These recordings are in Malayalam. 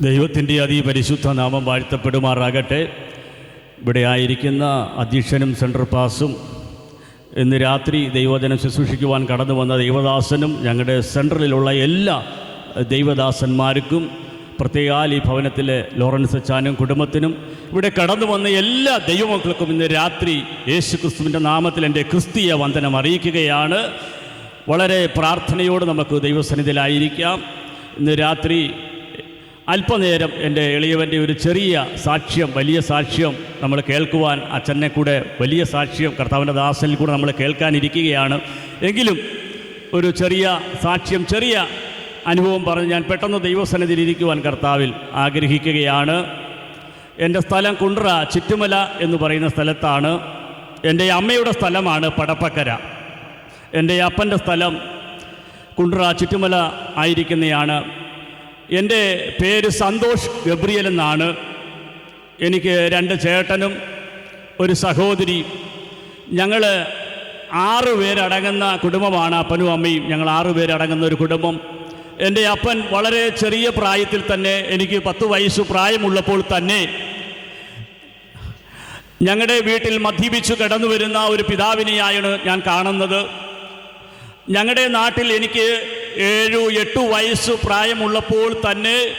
ദൈവത്തിന്റെ അതിപരിശുദ്ധ നാമം വാഴ്ത്തപ്പെടുമാറാകട്ടെ. ഇവിടെ ആയിരിക്കുന്ന അധ്യക്ഷനും സെൻട്രൽ പാസും ഇന്ന് രാത്രി ദൈവജനം ശുശ്രൂഷിക്കുവാൻ കടന്നു വന്ന ദൈവദാസനും ഞങ്ങളുടെ സെൻട്രലിലുള്ള എല്ലാ ദൈവദാസന്മാർക്കും പ്രത്യേകാൽ ഈ ഭവനത്തിലെ ലോറൻസ് അച്ചാനും കുടുംബത്തിനും ഇവിടെ കടന്നു വന്ന എല്ലാ ദൈവമക്കൾക്കും ഇന്ന് രാത്രി യേശു ക്രിസ്തുവിന്റെ നാമത്തിൽ എന്റെ ക്രിസ്തീയ വന്ദനം അറിയിക്കുകയാണ്. വളരെ പ്രാർത്ഥനയോട് നമുക്ക് ദൈവസന്നിധിയിലായിരിക്കാം ഇന്ന് രാത്രി അല്പനേരം എന്റെ എളിയവന്റെ ഒരു ചെറിയ സാക്ഷ്യം വലിയ സാക്ഷ്യം നമ്മൾ കേൾക്കുവാൻ അച്ഛനെ കൂടെ വലിയ സാക്ഷ്യം കർത്താവിന്റെ ദാസനിൽ കൂടെ നമ്മൾ കേൾക്കാനിരിക്കുകയാണ്. എങ്കിലും ഒരു ചെറിയ സാക്ഷ്യം ചെറിയ അനുഭവം പറഞ്ഞ് ഞാൻ പെട്ടെന്ന് ദൈവസന്നിധിയിൽ ഇരിക്കുവാൻ കർത്താവിൽ ആഗ്രഹിക്കുകയാണ്. എന്റെ സ്ഥലം കുണ്ട്ര ചുറ്റുമല എന്ന് പറയുന്ന സ്ഥലത്താണ്. എന്റെ അമ്മയുടെ സ്ഥലമാണ് പടപ്പക്കര. എന്റെ അപ്പന്റെ സ്ഥലം കുണ്ട്ര ചുറ്റുമല ആയിരിക്കുന്നതാണ് എന്റെ പേര് സന്തോഷ് ഗബ്രിയൽ എന്നാണ്. എനിക്ക് രണ്ട് ചേട്ടനും ഒരു സഹോദരി. ഞങ്ങൾ ആറ് പേരടങ്ങുന്ന കുടുംബമാണ് അപ്പനും അമ്മയും. ഞങ്ങൾ ആറ് പേരടങ്ങുന്ന ഒരു കുടുംബം. എന്റെ അപ്പൻ വളരെ ചെറിയ പ്രായത്തിൽ തന്നെ എനിക്ക് പത്ത് വയസ്സ് പ്രായമുള്ളപ്പോൾ തന്നെ ഞങ്ങളുടെ വീട്ടിൽ മദ്യപിച്ചു കടന്നു വരുന്ന ഒരു പിതാവിനെയാണ് ഞാൻ കാണുന്നത്. ഞങ്ങളുടെ നാട്ടിൽ എനിക്ക് ഏഴു എട്ടു വയസ്സ് പ്രായമുള്ളപ്പോൾ തന്നെ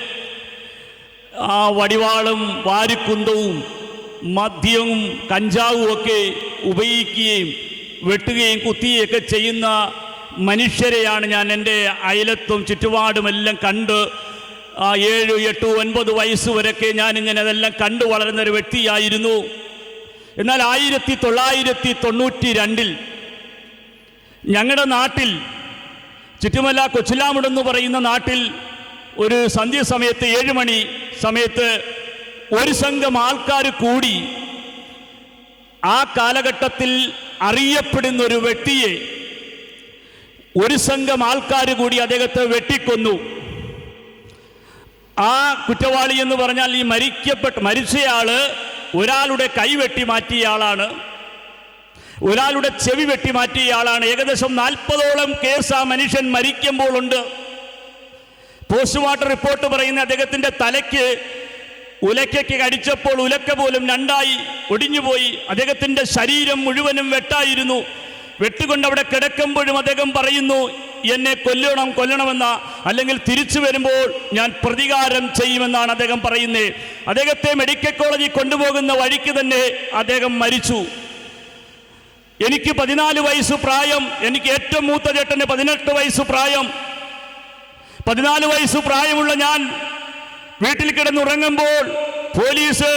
ആ വടിവാളും വാരിക്കുന്തവും മദ്യവും കഞ്ചാവും ഒക്കെ ഉപയോഗിക്കുകയും വെട്ടുകയും കുത്തിയൊക്കെ ചെയ്യുന്ന മനുഷ്യരെയാണ് ഞാൻ എന്റെ അയലത്തും ചുറ്റുപാടുമെല്ലാം കണ്ട് ആ ഏഴ് എട്ട് ഒൻപത് വയസ്സ് വരെയൊക്കെ ഞാനിങ്ങനെ അതെല്ലാം കണ്ടു വളരുന്ന ഒരു വ്യക്തിയായിരുന്നു. എന്നാൽ ആയിരത്തി തൊള്ളായിരത്തി തൊണ്ണൂറ്റി രണ്ടിൽ ഞങ്ങളുടെ നാട്ടിൽ ചുറ്റുമല കൊച്ചിലാമുടെന്ന് പറയുന്ന നാട്ടിൽ ഒരു സന്ധ്യ സമയത്ത് ഏഴ് മണി സമയത്ത് ഒരു സംഘം ആൾക്കാർ കൂടി ആ കാലഘട്ടത്തിൽ അറിയപ്പെടുന്ന ഒരു വ്യക്തിയെ ഒരു സംഘം ആൾക്കാർ കൂടി അദ്ദേഹത്തെ വെട്ടിക്കൊന്നു. ആ കുറ്റവാളി എന്ന് പറഞ്ഞാൽ ഈ മരിക്കപ്പെട്ട മരിച്ചയാൾ ഒരാളുടെ കൈ വെട്ടി മാറ്റിയ ആളാണ്. ഒരാളുടെ ചെവി വെട്ടി മാറ്റിയ ആളാണ്. ഏകദേശം നാൽപ്പതോളം കേസ് ആ മനുഷ്യൻ മരിക്കുമ്പോൾ ഉണ്ട് പോസ്റ്റ്മോർട്ടം റിപ്പോർട്ട് പറയുന്ന അദ്ദേഹത്തിന്റെ തലയ്ക്ക് ഉലക്കയ്ക്ക് കടിച്ചപ്പോൾ ഉലക്ക പോലും രണ്ടായി ഒടിഞ്ഞുപോയി. അദ്ദേഹത്തിന്റെ ശരീരം മുഴുവനും വെട്ടായിരുന്നു. വെട്ടുകൊണ്ട് അവിടെ കിടക്കുമ്പോഴും അദ്ദേഹം പറയുന്നു എന്നെ കൊല്ലണം കൊല്ലണമെന്ന. അല്ലെങ്കിൽ തിരിച്ചു വരുമ്പോൾ ഞാൻ പ്രതികാരം ചെയ്യുമെന്നാണ് അദ്ദേഹം പറയുന്നത്. അദ്ദേഹത്തെ മെഡിക്കൽ കോളേജിൽ കൊണ്ടുപോകുന്ന വഴിക്ക് തന്നെ അദ്ദേഹം മരിച്ചു. എനിക്ക് പതിനാല് വയസ്സ് പ്രായം എനിക്ക് ഏറ്റവും മൂത്ത ചേട്ടന് പതിനെട്ട് വയസ്സ് പ്രായം. പതിനാല് വയസ്സ് പ്രായമുള്ള ഞാൻ വീട്ടിൽ കിടന്നുറങ്ങുമ്പോൾ പോലീസ്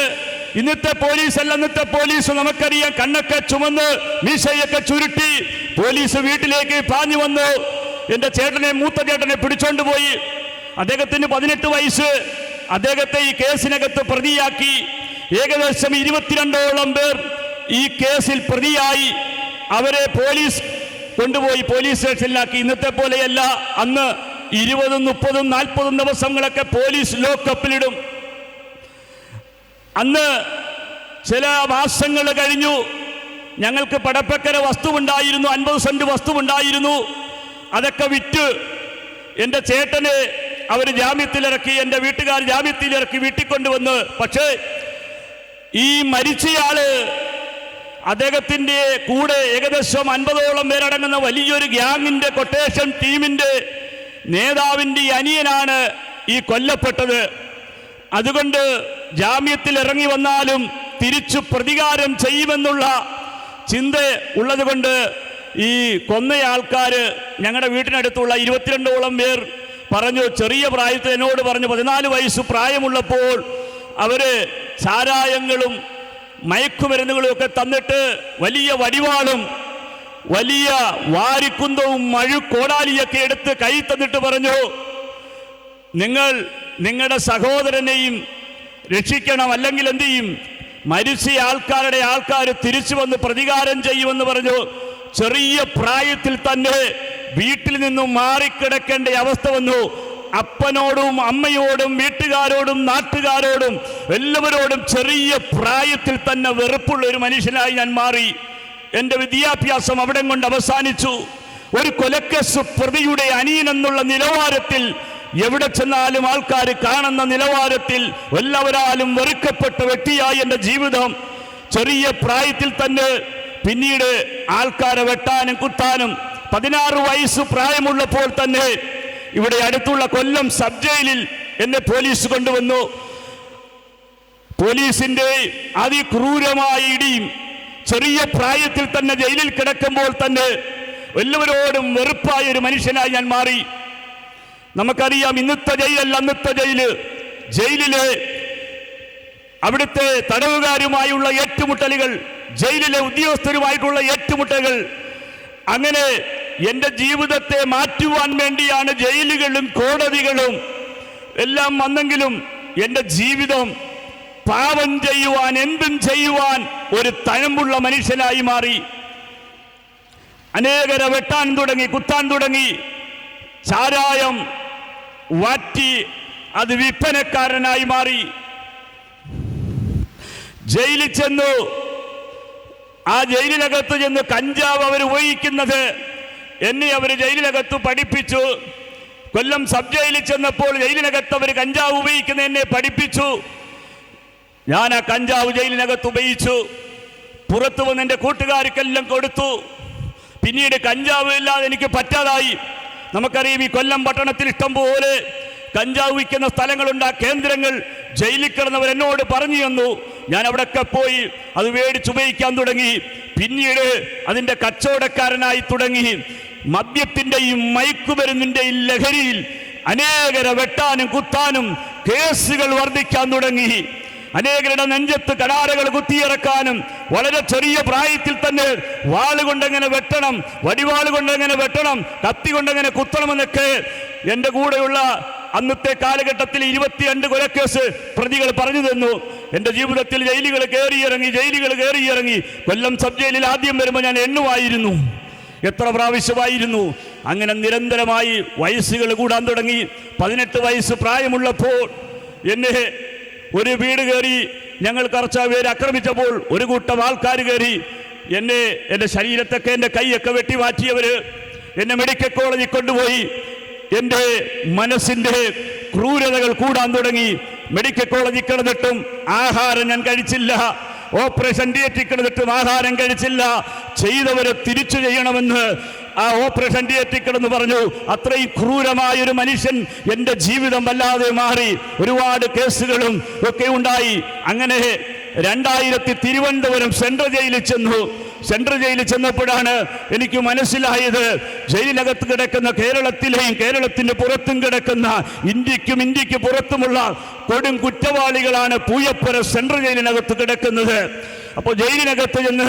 ഇന്നത്തെ പോലീസ് അല്ല ഇന്നത്തെ പോലീസ് നമുക്കറിയാം കണ്ണൊക്കെ ചുമന്ന് മീശയൊക്കെ ചുരുട്ടി പോലീസ് വീട്ടിലേക്ക് പാഞ്ഞു വന്നു. എന്റെ ചേട്ടനെ മൂത്ത ചേട്ടനെ പിടിച്ചോണ്ട് പോയി. അദ്ദേഹത്തിന് പതിനെട്ട് വയസ്സ്. അദ്ദേഹത്തെ ഈ കേസിനകത്ത് പ്രതിയാക്കി. ഏകദേശം ഇരുപത്തിരണ്ടോളം പേർ ഈ കേസിൽ പ്രതിയായി. അവരെ പോലീസ് കൊണ്ടുപോയി പോലീസ് സ്റ്റേഷനിലാക്കി. ഇന്നത്തെ പോലെയല്ല. അന്ന് ഇരുപതും മുപ്പതും നാൽപ്പതും ദിവസങ്ങളൊക്കെ പോലീസ് ലോക്കപ്പിലിടും. അന്ന് ചില മാസങ്ങൾ കഴിഞ്ഞു. ഞങ്ങൾക്ക് പടപ്പക്കര വസ്തുവുണ്ടായിരുന്നു. അൻപത് സെന്റ് വസ്തുവുണ്ടായിരുന്നു. അതൊക്കെ വിറ്റ് എന്റെ ചേട്ടനെ അവർ ജാമ്യത്തിലിറക്കി എന്റെ വീട്ടുകാർ ജാമ്യത്തിലിറക്കി വീട്ടിൽ കൊണ്ടുവന്ന് പക്ഷേ ഈ മരിച്ചയാൾ അദ്ദേഹത്തിന്റെ കൂടെ ഏകദേശം അൻപതോളം പേരടങ്ങുന്ന വലിയൊരു ഗ്യാങ്ങിന്റെ കൊട്ടേഷൻ ടീമിന്റെ നേതാവിന്റെ അനിയനാണ് ഈ കൊല്ലപ്പെട്ടത്. അതുകൊണ്ട് ജാമ്യത്തിൽ ഇറങ്ങി വന്നാലും തിരിച്ചു പ്രതികാരം ചെയ്യുമെന്നുള്ള ചിന്ത ഉള്ളതുകൊണ്ട് ഈ കൊന്ന ആൾക്കാർ ഞങ്ങളുടെ വീട്ടിനടുത്തുള്ള ഇരുപത്തിരണ്ടോളം പേർ പറഞ്ഞു ചെറിയ പ്രായത്തിൽ എന്നോട് പറഞ്ഞു പതിനാല് വയസ്സ് പ്രായമുള്ളപ്പോൾ അവർ ചാരായങ്ങളും മയക്കുമരുന്നുകളും ഒക്കെ തന്നിട്ട് വലിയ വടിവാളും വലിയ വാരിക്കുന്തവും മഴു കോടാലിയൊക്കെ എടുത്ത് കൈ തന്നിട്ട് പറഞ്ഞു നിങ്ങൾ നിങ്ങളുടെ സഹോദരനെയും രക്ഷിക്കണം അല്ലെങ്കിൽ എന്തു ചെയ്യും? മരിച്ച ആൾക്കാരുടെ ആൾക്കാർ തിരിച്ചു വന്ന് പ്രതികാരം ചെയ്യുമെന്ന് പറഞ്ഞു. ചെറിയ പ്രായത്തിൽ തന്നെ വീട്ടിൽ നിന്നും മാറിക്കിടക്കേണ്ട അവസ്ഥ വന്നു. അപ്പനോടും അമ്മയോടും വീട്ടുകാരോടും നാട്ടുകാരോടും എല്ലാവരോടും ചെറിയ പ്രായത്തിൽ തന്നെ വെറുപ്പുള്ള ഒരു മനുഷ്യനായി ഞാൻ മാറി. എന്റെ വിദ്യാഭ്യാസം അവിടെ കൊണ്ട് അവസാനിച്ചു. ഒരു കൊലക്കേസ് പ്രതിയുടെ അനിയൻ എന്നുള്ള നിലവാരത്തിൽ എവിടെ ചെന്നാലും ആൾക്കാർ കാണുന്ന നിലവാരത്തിൽ എല്ലാവരാലും വെറുക്കപ്പെട്ട വ്യക്തിയായി എന്റെ ജീവിതം. ചെറിയ പ്രായത്തിൽ തന്നെ പിന്നീട് ആൾക്കാരെ വെട്ടാനും കുത്താനും പതിനാറ് വയസ്സ് പ്രായമുള്ളപ്പോൾ തന്നെ ഇവിടെ അടുത്തുള്ള കൊല്ലം സബ് ജയിലിൽ എന്നെ പോലീസ് കൊണ്ടുവന്നു. പോലീസിന്റെ അതിക്രൂരമായ ഇടിയും ചെറിയ പ്രായത്തിൽ തന്നെ ജയിലിൽ കിടക്കുമ്പോൾ തന്നെ എല്ലാവരോടും വെറുപ്പായ ഒരു മനുഷ്യനായി ഞാൻ മാറി. നമുക്കറിയാം ഇന്നത്തെ ജയിലല്ല അന്നത്തെ ജയിൽ. ജയിലിലെ അവിടുത്തെ തടവുകാരുമായുള്ള ഏറ്റുമുട്ടലുകൾ ജയിലിലെ ഉദ്യോഗസ്ഥരുമായിട്ടുള്ള ഏറ്റുമുട്ടലുകൾ അങ്ങനെ എന്റെ ജീവിതത്തെ മാറ്റുവാൻ വേണ്ടിയാണ് ജയിലുകളും കോടതികളും എല്ലാം വന്നെങ്കിലും എന്റെ ജീവിതം പാപം ചെയ്യുവാൻ എന്തും ചെയ്യുവാൻ ഒരു തഴമ്പുള്ള മനുഷ്യനായി മാറി. അനേകരെ വെട്ടാൻ തുടങ്ങി കുത്താൻ തുടങ്ങി. ചാരായം വാറ്റി അത് വിൽപ്പനക്കാരനായി മാറി. ജയിലിൽ ചെന്നു. ആ ജയിലിനകത്ത് ചെന്ന് കഞ്ചാവ് അവർ ഉപയോഗിക്കുന്നത് എന്നെ അവർ ജയിലിനകത്ത് പഠിപ്പിച്ചു. കൊല്ലം സബ് ജയിലിൽ ചെന്നപ്പോൾ ജയിലിനകത്ത് അവർ കഞ്ചാവ് ഉപയോഗിക്കുന്ന എന്നെ പഠിപ്പിച്ചു. ഞാൻ ആ കഞ്ചാവ് ജയിലിനകത്ത് ഉപയോഗിച്ചു. പുറത്തു വന്ന് എന്റെ കൂട്ടുകാർക്കെല്ലാം കൊടുത്തു. പിന്നീട് കഞ്ചാവ് ഇല്ലാതെ എനിക്ക് പറ്റാതായി. നമുക്കറിയാം ഈ കൊല്ലം പട്ടണത്തിൽ ഇഷ്ടം പോലെ കഞ്ചാവ് വിൽക്കുന്ന സ്ഥലങ്ങളുണ്ട്. ആ കേന്ദ്രങ്ങൾ ജയിലിൽ കിടന്നവർ എന്നോട് പറഞ്ഞു തന്നു. ഞാൻ അവിടെയൊക്കെ പോയി അത് മേടിച്ചുപയോഗിക്കാൻ തുടങ്ങി. പിന്നീട് അതിന്റെ കച്ചവടക്കാരനായി തുടങ്ങി. മദ്യത്തിന്റെയും മയക്കുമരുന്നിന്റെയും ലഹരിയിൽ അനേകരെ വെട്ടാനും കുത്താനും കേസുകൾ വർദ്ധിക്കാൻ തുടങ്ങി. അനേകരുടെ നെഞ്ചത്ത് കടാരകൾ കുത്തിയിറക്കാനും വളരെ ചെറിയ പ്രായത്തിൽ തന്നെ വാൾ കൊണ്ടെങ്ങനെ വെട്ടണം വടിവാൾ കൊണ്ടെങ്ങനെ വെട്ടണം കത്തി കൊണ്ടെങ്ങനെ കുത്തണമെന്നൊക്കെ എന്റെ കൂടെയുള്ള അന്നത്തെ കാലഘട്ടത്തിൽ ഇരുപത്തിരണ്ട് കൊലക്കേസ് പ്രതികൾ പറഞ്ഞു തന്നു. എന്റെ ജീവിതത്തിൽ ജയിലുകൾ കയറിയിറങ്ങി ജയിലുകൾ കയറിയിറങ്ങി കൊല്ലം സബ് ജയിലിൽ ആദ്യം വരുമ്പോൾ ഞാൻ എണ്ണുമായിരുന്നു. എത്ര പ്രാവശ്യമായിരുന്നു? അങ്ങനെ നിരന്തരമായി വയസ്സുകൾ കൂടാൻ തുടങ്ങി. പതിനെട്ട് വയസ്സ് പ്രായമുള്ളപ്പോൾ എന്നെ ഒരു വീട് കയറി ഞങ്ങൾ കറച്ച പേര് ആക്രമിച്ചപ്പോൾ ഒരു കൂട്ടം ആൾക്കാർ കയറി എന്നെ എന്റെ ശരീരത്തൊക്കെ എന്റെ കൈയൊക്കെ വെട്ടി മാറ്റിയവർ എന്നെ മെഡിക്കൽ കോളേജിൽ കൊണ്ടുപോയി. എന്റെ മനസ്സിന്റെ ക്രൂരതകൾ കൂടാൻ തുടങ്ങി. മെഡിക്കൽ കോളേജിൽ കിടന്നിട്ടും ആഹാരം ഞാൻ കഴിച്ചില്ല. ഓപ്പറേഷൻ തിയേറ്ററിൽ കിടന്നിട്ടും ആഹാരം കഴിച്ചില്ല. ചെയ്തവരെ തിരിച്ചു ചെയ്യണമെന്ന് ആ ഓപ്പറേഷൻ തിയേറ്ററിൽ പറഞ്ഞു. അത്രയും ക്രൂരമായ ഒരു മനുഷ്യൻ എന്റെ ജീവിതം വല്ലാതെ മാറി. ഒരുപാട് കേസുകളും ഒക്കെ ഉണ്ടായി. അങ്ങനെ രണ്ടായിരത്തി തിരുവനന്തപുരം സെൻട്രൽ ജയിലിൽ ചെന്നു. സെൻട്രൽ ജയിലിൽ ചെന്നപ്പോഴാണ് എനിക്ക് മനസ്സിലായത്. ജയിലിനകത്ത് കിടക്കുന്ന കേരളത്തിലെയും കേരളത്തിന്റെ പുറത്തും കിടക്കുന്ന ഇന്ത്യക്കും ഇന്ത്യയ്ക്ക് പുറത്തുമുള്ള കൊടും കുറ്റവാളികളാണ് പൂയപ്പുര സെൻട്രൽ ജയിലിനകത്ത് കിടക്കുന്നത്. അപ്പോൾ ജയിലിനകത്ത് ചെന്ന്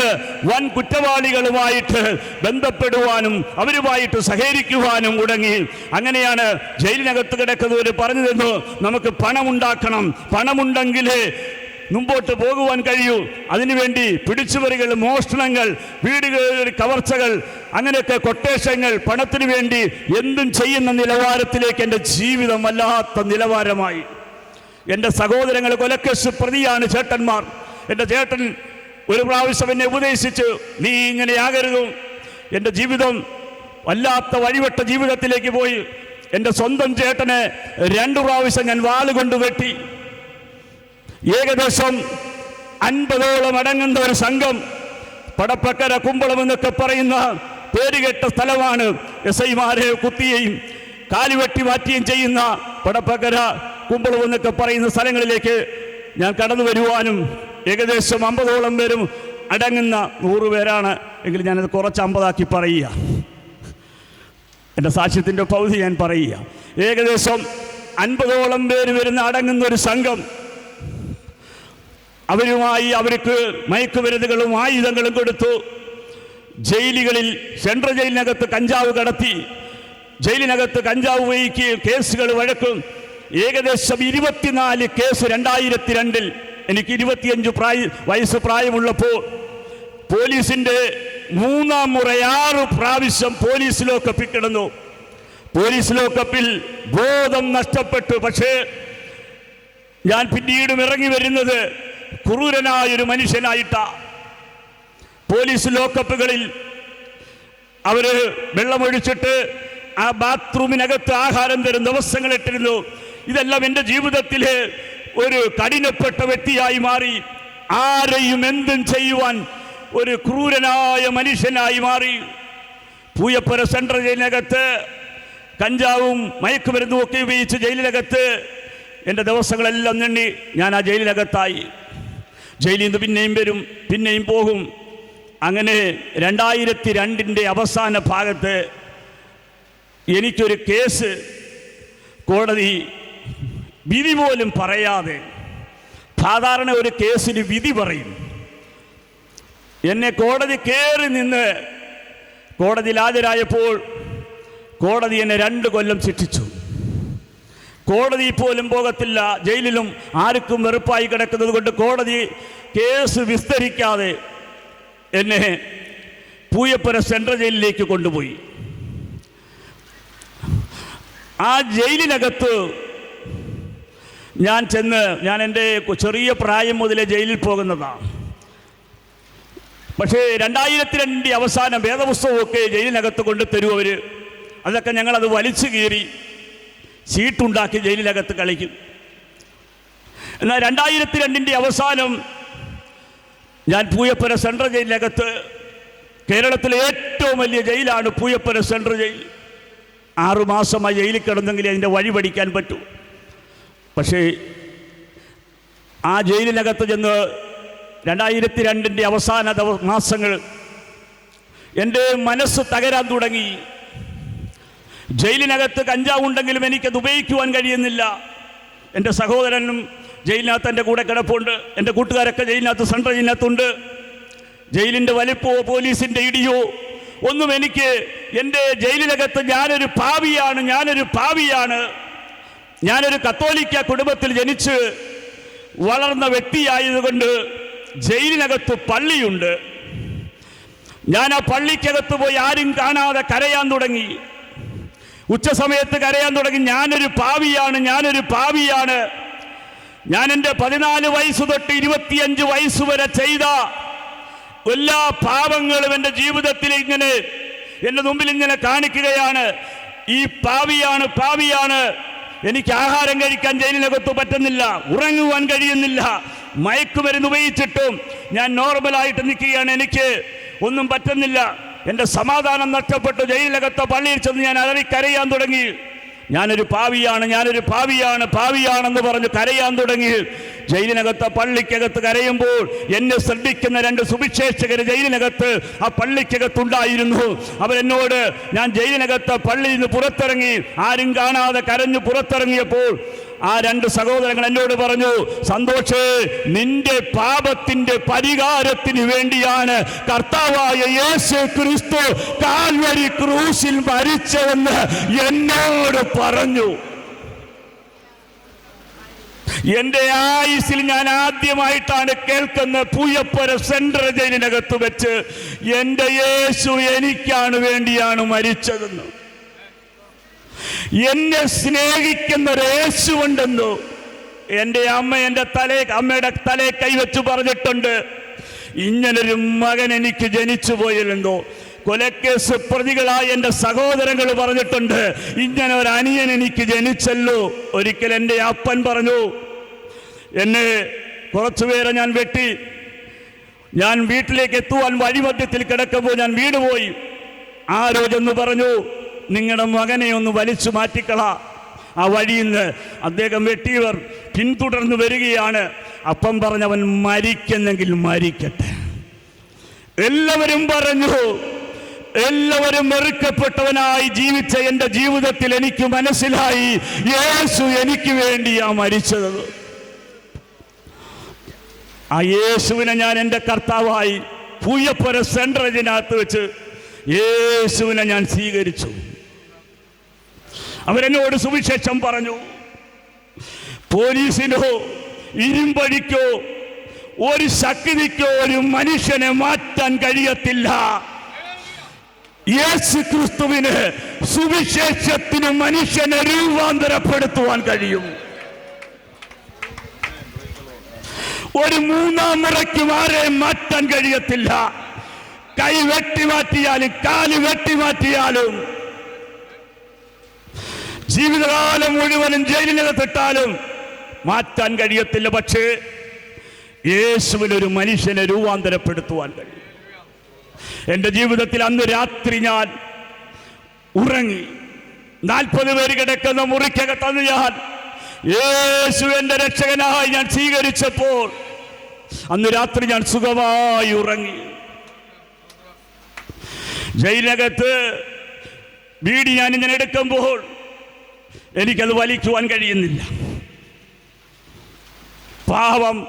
വൻ കുറ്റവാളികളുമായിട്ട് ബന്ധപ്പെടുവാനും അവരുമായിട്ട് സഹകരിക്കുവാനും തുടങ്ങി അങ്ങനെയാണ് ജയിലിനകത്ത് കിടക്കുന്നവർ പറഞ്ഞു തന്നു നമുക്ക് പണമുണ്ടാക്കണം. പണമുണ്ടെങ്കിലേ മുമ്പോട്ട് പോകുവാൻ കഴിയൂ. അതിനുവേണ്ടി പിടിച്ചുപറികൾ മോഷണങ്ങൾ വീടുകളിൽ കവർച്ചകൾ അങ്ങനെയൊക്കെ കൊട്ടേഷങ്ങൾ പണത്തിനു വേണ്ടി എന്തും ചെയ്യുന്ന നിലവാരത്തിലേക്ക് എന്റെ ജീവിതം വല്ലാത്ത നിലവാരമായി. എന്റെ സഹോദരങ്ങൾ കൊലക്കേസ് പ്രതിയാണ് ചേട്ടന്മാർ. എന്റെ ചേട്ടൻ ഒരു പ്രാവശ്യം എന്നെ ഉപദേശിച്ചു നീ ഇങ്ങനെയാകരുത് എന്റെ ജീവിതം വല്ലാത്ത വഴിവെട്ട ജീവിതത്തിലേക്ക് പോയി. എന്റെ സ്വന്തം ചേട്ടനെ രണ്ടു പ്രാവശ്യം ഞാൻ വാളുകൊണ്ട് വെട്ടി. ഏകദേശം അൻപതോളം അടങ്ങുന്ന ഒരു സംഘം പടപ്പക്കര കുമ്പളം എന്നൊക്കെ പറയുന്ന പേരുകെട്ട സ്ഥലമാണ് എസ് ഐമാരെ കുത്തിയെയും കാലുവെട്ടി മാറ്റുകയും ചെയ്യുന്ന പടപ്പക്കര കുമ്പളം എന്നൊക്കെ പറയുന്ന സ്ഥലങ്ങളിലേക്ക് ഞാൻ കടന്നു വരുവാനും ഏകദേശം അമ്പതോളം പേരും അടങ്ങുന്ന നൂറ് പേരാണ് എങ്കിൽ ഞാനത് കുറച്ച് അമ്പതാക്കി പറയുക. എന്റെ സാക്ഷ്യത്തിന്റെ പൗതി ഞാൻ പറയുക. ഏകദേശം അൻപതോളം പേര് വരുന്ന അടങ്ങുന്ന ഒരു സംഘം അവരുമായി അവർക്ക് മയക്കുമരുന്നുകളും ആയുധങ്ങളും കൊടുത്തു. ജയിലുകളിൽ സെൻട്രൽ ജയിലിനകത്ത് കഞ്ചാവ് കടത്തി. ജയിലിനകത്ത് കഞ്ചാവ് ഉപയോഗിക്കുകയും കേസുകൾ വഴക്കും. ഏകദേശം ഇരുപത്തിനാല് കേസ് രണ്ടായിരത്തി രണ്ടിൽ എനിക്ക് ഇരുപത്തിയഞ്ച് പ്രായ വയസ്സ് പ്രായമുള്ളപ്പോൾ പോലീസിന്റെ മൂന്നാം മുറ ആറ് പ്രാവശ്യം പോലീസ് ലോക്കപ്പിൽ കിടന്നു. പോലീസ് ലോക്കപ്പിൽ ബോധം നഷ്ടപ്പെട്ടു. പക്ഷേ ഞാൻ പിന്നീടും ഇറങ്ങി വരുന്നത് ക്രൂരനായൊരു മനുഷ്യനായിട്ട. പോലീസ് ലോക്കപ്പുകളിൽ അവർ വെള്ളമൊഴിച്ചിട്ട് ആ ബാത്റൂമിനകത്ത് ആഹാരം തരും ദിവസങ്ങൾ ഇട്ടിരുന്നു ഇതെല്ലാം എന്റെ ജീവിതത്തിലെ ഒരു കഠിനപ്പെട്ട വ്യക്തിയായി മാറി. ആരെയും എന്തും ചെയ്യുവാൻ ഒരു ക്രൂരനായ മനുഷ്യനായി മാറി. പൂയപ്പുര സെൻട്രൽ ജയിലിനകത്ത് കഞ്ചാവും മയക്കുമരുന്നും ഒക്കെ ഉപയോഗിച്ച് ജയിലിനകത്ത് എന്റെ ദിവസങ്ങളെല്ലാം നിണ്ണി ഞാൻ ആ ജയിലിനകത്തായി. ജയിലിൽ നിന്ന് പിന്നെയും വരും പിന്നെയും പോകും. അങ്ങനെ രണ്ടായിരത്തി രണ്ടിന്റെ അവസാന ഭാഗത്ത് എനിക്കൊരു കേസ് കോടതി വിധി പോലും പറയാതെ സാധാരണ ഒരു കേസിന് വിധി പറയും. എന്നെ കോടതി കയറി നിന്ന് കോടതിയിൽ ഹാജരായപ്പോൾ കോടതി എന്നെ രണ്ട് കൊല്ലം ശിക്ഷിച്ചു. കോടതി പോലും പോകത്തില്ല ജയിലിലും ആർക്കും വെറുപ്പായി കിടക്കുന്നത് കൊണ്ട് കോടതി കേസ് വിസ്തരിക്കാതെ എന്നെ പൂയപ്പുര സെൻട്രൽ ജയിലിലേക്ക് കൊണ്ടുപോയി. ആ ജയിലിനകത്ത് ഞാൻ ചെന്ന് ഞാൻ എന്റെ ചെറിയ പ്രായം മുതലേ ജയിലിൽ പോകുന്നതാണ് പക്ഷേ രണ്ടായിരത്തി രണ്ടിന്റെ അവസാനം വേദപുസ്തകമൊക്കെ ജയിലിനകത്ത് കൊണ്ടു തരും അവർ അതൊക്കെ ഞങ്ങളത് വലിച്ചു കീറി. സീട്ടുണ്ടാക്കി ജയിലിനകത്ത് കളിക്കും. എന്നാൽ രണ്ടായിരത്തി രണ്ടിന്റെ അവസാനം ഞാൻ പൂയപ്പുര സെൻട്രൽ ജയിലിനകത്ത് കേരളത്തിലെ ഏറ്റവും വലിയ ജയിലാണ് പൂയപ്പുര സെൻട്രൽ ജയിൽ. ആറുമാസമായി ജയിലിൽ കിടന്നെങ്കിൽ അതിന്റെ വഴി പഠിക്കാൻ പറ്റൂ. പക്ഷേ ആ ജയിലിനകത്ത് ചെന്ന് രണ്ടായിരത്തി രണ്ടിന്റെ അവസാന മാസങ്ങൾ എന്റെ മനസ്സ് തകരാൻ തുടങ്ങി. ജയിലിനകത്ത് കഞ്ചാവ് ഉണ്ടെങ്കിലും എനിക്കത് ഉപയോഗിക്കുവാൻ കഴിയുന്നില്ല. എന്റെ സഹോദരനും ജയിലിനകത്ത് എന്റെ കൂടെ കിടപ്പുണ്ട്. എന്റെ കൂട്ടുകാരൊക്കെ ജയിലിനകത്ത് സെൻട്രൽ ജയിലിനകത്തുണ്ട്. ജയിലിന്റെ വലിപ്പോ പോലീസിന്റെ ഇടിയോ ഒന്നും എനിക്ക് എന്റെ ജയിലിനകത്ത് ഞാനൊരു പാവിയാണ് ഞാനൊരു പാവിയാണ്. ഞാനൊരു കത്തോലിക്ക കുടുംബത്തിൽ ജനിച്ച് വളർന്ന വ്യക്തിയായതുകൊണ്ട് ജയിലിനകത്ത് പള്ളിയുണ്ട്. ഞാൻ ആ പള്ളിക്കകത്ത് പോയി ആരും കാണാതെ കരയാൻ തുടങ്ങി. ഉച്ച സമയത്ത് കരയാൻ തുടങ്ങി ഞാനൊരു പാവിയാണ് ഞാനൊരു പാവിയാണ്. ഞാൻ എന്റെ പതിനാല് വയസ്സ് തൊട്ട് ഇരുപത്തിയഞ്ച് വയസ്സ് വരെ ചെയ്ത എല്ലാ പാപങ്ങളും എന്റെ ജീവിതത്തിൽ ഇങ്ങനെ എന്റെ മുമ്പിൽ ഇങ്ങനെ കാണിക്കുകയാണ്. ഈ പാവിയാണ് പാവിയാണ്. എനിക്ക് ആഹാരം കഴിക്കാൻ ജയിലിനകത്ത് പറ്റുന്നില്ല ഉറങ്ങുവാൻ കഴിയുന്നില്ല. മയക്കുമരുന്ന് ഉപയോഗിച്ചിട്ടും ഞാൻ നോർമലായിട്ട് നിൽക്കുകയാണ്. എനിക്ക് ഒന്നും പറ്റുന്നില്ല. എന്റെ സമാധാനം നഷ്ടപ്പെട്ടു ജയിലകത്തെ പള്ളിയിൽ ചെന്ന് ഞാൻ അലറി കരയാൻ തുടങ്ങി. ഞാനൊരു പാവിയാണ് ഞാനൊരു പാവിയാണ് പാവിയാണെന്ന് പറഞ്ഞ് കരയാൻ തുടങ്ങി. ജയിലിനകത്ത് പള്ളിക്കകത്ത് കരയുമ്പോൾ എന്നെ ശ്രദ്ധിക്കുന്ന രണ്ട് സുവിശേഷകർ ജയിലിനകത്ത് ആ പള്ളിക്കകത്തുണ്ടായിരുന്നു. അവരെന്നോട് ഞാൻ ജയിലിനകത്ത് പള്ളിയിൽ നിന്ന് പുറത്തിറങ്ങി. ആരും കാണാതെ കരഞ്ഞു പുറത്തിറങ്ങിയപ്പോൾ ആ രണ്ട് സഹോദരങ്ങൾ എന്നോട് പറഞ്ഞു സന്തോഷേ നിന്റെ പാപത്തിന്റെ പരിഹാരത്തിന് വേണ്ടിയാണ് കർത്താവായ യേശു ക്രിസ്തു കാൽവരി ക്രൂശിൽ മരിച്ചതെന്ന് എന്നോട് പറഞ്ഞു. എന്റെ ആയുസിൽ ഞാൻ ആദ്യമായിട്ടാണ് കേൾക്കുന്ന പൂയപ്പുര സെൻട്രൽ ജയിലിനകത്ത് വെച്ച് എന്റെ യേശു എനിക്കാണ് വേണ്ടിയാണ് മരിച്ചതെന്ന്. എന്നെ സ്നേഹിക്കുന്ന യേശുണ്ടെന്നു എന്റെ അമ്മ എന്റെ തലേ അമ്മയുടെ തലേ കൈവച്ച് പറഞ്ഞിട്ടുണ്ട്. ഇങ്ങനൊരു മകൻ എനിക്ക് ജനിച്ചു പോയിരുന്നോ കൊലക്കേസ് പ്രതികളായ എന്റെ സഹോദരങ്ങൾ പറഞ്ഞിട്ടുണ്ട് ഇങ്ങനെ ഒരു അനിയൻ എനിക്ക് ജനിച്ചല്ലോ. ഒരിക്കൽ എന്റെ അപ്പൻ പറഞ്ഞു എന്നെ കുറച്ചുപേരെ ഞാൻ വെട്ടി. ഞാൻ വീട്ടിലേക്ക് എത്തുവാൻ വഴിമധ്യത്തിൽ കിടക്കുമ്പോൾ ഞാൻ വീട് പോയി ആരോജെന്ന് പറഞ്ഞു നിങ്ങളുടെ മകനെ ഒന്ന് വലിച്ചു മാറ്റിക്കള. ആ വഴിയിൽ നിന്ന് അദ്ദേഹം വെട്ടിയവർ പിന്തുടർന്ന് വരികയാണ്. അപ്പം പറഞ്ഞവൻ മരിക്കുന്നെങ്കിൽ മരിക്കട്ടെ. എല്ലാവരും പറഞ്ഞു എല്ലാവരും വെറുക്കപ്പെട്ടവനായി ജീവിച്ച എന്റെ ജീവിതത്തിൽ എനിക്ക് മനസ്സിലായി. യേശു എനിക്ക് വേണ്ടിയാ മരിച്ചത്. ആ യേശുവിനെ ഞാൻ എന്റെ കർത്താവായി പൂയപ്പുര സെൻട്രലിനകത്ത് വെച്ച് യേശുവിനെ ഞാൻ സ്വീകരിച്ചു. അവരെന്നോട് സുവിശേഷം പറഞ്ഞു പോലീസിനോ ഇരുമ്പടിക്കോ ഒരു ശക്തിക്കോ ഒരു മനുഷ്യനെ മാറ്റാൻ കഴിയത്തില്ല. യേശു ക്രിസ്തുവിന് സുവിശേഷത്തിന് മനുഷ്യനെ രൂപാന്തരപ്പെടുത്തുവാൻ കഴിയും. ഒരു മൂന്നാം മുറയ്ക്കും ആരെയും മാറ്റാൻ കഴിയത്തില്ല. കൈ വെട്ടി മാറ്റിയാലും കാൽ വെട്ടി മാറ്റിയാലും ജീവിതകാലം മുഴുവനും ജയിലിനകത്തിട്ടാലും മാറ്റാൻ കഴിയത്തില്ല പക്ഷേ യേശുവിനൊരു മനുഷ്യനെ രൂപാന്തരപ്പെടുത്തുവാൻ കഴിയും. എന്റെ ജീവിതത്തിൽ അന്ന് രാത്രി ഞാൻ ഉറങ്ങി. നാൽപ്പത് പേര് കിടക്കുന്ന മുറിക്കകത്തന്ന് ഞാൻ. യേശു എന്റെ രക്ഷകനായി ഞാൻ സ്വീകരിച്ചപ്പോൾ അന്ന് രാത്രി ഞാൻ സുഖമായി ഉറങ്ങി. ജയിലകത്ത് വീടി ഞാൻ ഇങ്ങനെ എടുക്കുമ്പോൾ എനിക്കത് വലിക്കുവാൻ കഴിയുന്നില്ല. പാവം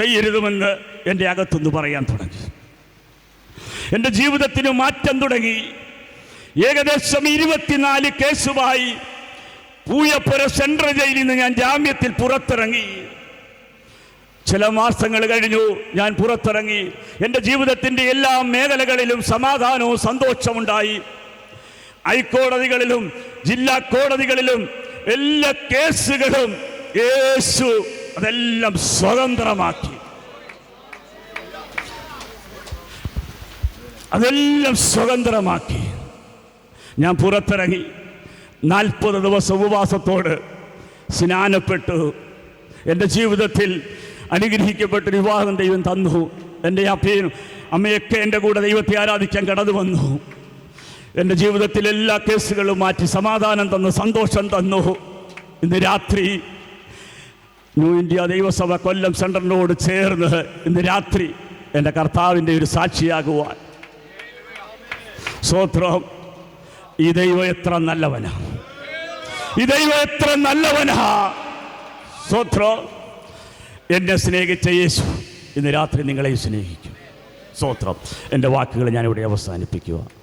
ചെയ്യരുതുമെന്ന് എന്റെ അകത്തുനിന്ന് പറയാൻ തുടങ്ങി. എന്റെ ജീവിതത്തിന് മാറ്റം തുടങ്ങി. ഏകദേശം ഇരുപത്തിനാല് കേസുമായി പൂയപ്പുര സെൻട്രൽ ജയിലിൽ നിന്ന് ഞാൻ ജാമ്യത്തിൽ പുറത്തിറങ്ങി. ചില മാസങ്ങൾ കഴിഞ്ഞു ഞാൻ പുറത്തിറങ്ങി. എന്റെ ജീവിതത്തിന്റെ എല്ലാ മേഖലകളിലും സമാധാനവും സന്തോഷമുണ്ടായി ഹൈക്കോടതികളിലും ജില്ലാ കോടതികളിലും എല്ലാ കേസുകളും യേശു അതെല്ലാം സ്വതന്ത്രമാക്കി. അതെല്ലാം സ്വതന്ത്രമാക്കി. ഞാൻ പുറത്തിറങ്ങി നാൽപ്പത് ദിവസം ഉപവാസത്തോട് സ്നാനപ്പെട്ടു. എന്റെ ജീവിതത്തിൽ അനുഗ്രഹിക്കപ്പെട്ട വിവാഹം ദൈവം തന്നു. എന്റെ അപ്പയും അമ്മയൊക്കെ എന്റെ കൂടെ ദൈവത്തെ ആരാധിക്കാൻ കടന്നു വന്നു. എന്റെ ജീവിതത്തിൽ എല്ലാ കേസുകളും മാറ്റി സമാധാനം തന്നു സന്തോഷം തന്നു. ഇന്ന് രാത്രി ന്യൂ ഇന്ത്യ ദൈവസഭ കൊല്ലം സെന്ററിനോട് ചേർന്ന് ഇന്ന് രാത്രി എന്റെ കർത്താവിന്റെ ഒരു സാക്ഷിയാകുവാൻ. സ്വത്രം ഈ ദൈവം എത്ര നല്ലവനാ. ഈ ദൈവം എത്ര നല്ലവനാ. സ്വത്രം എന്നെ സ്നേഹിച്ച യേശു ഇന്ന് രാത്രി നിങ്ങളെയും സ്നേഹിക്കും. സ്വത്രം എന്റെ വാക്കുകൾ ഞാനിവിടെ അവസാനിപ്പിക്കുക.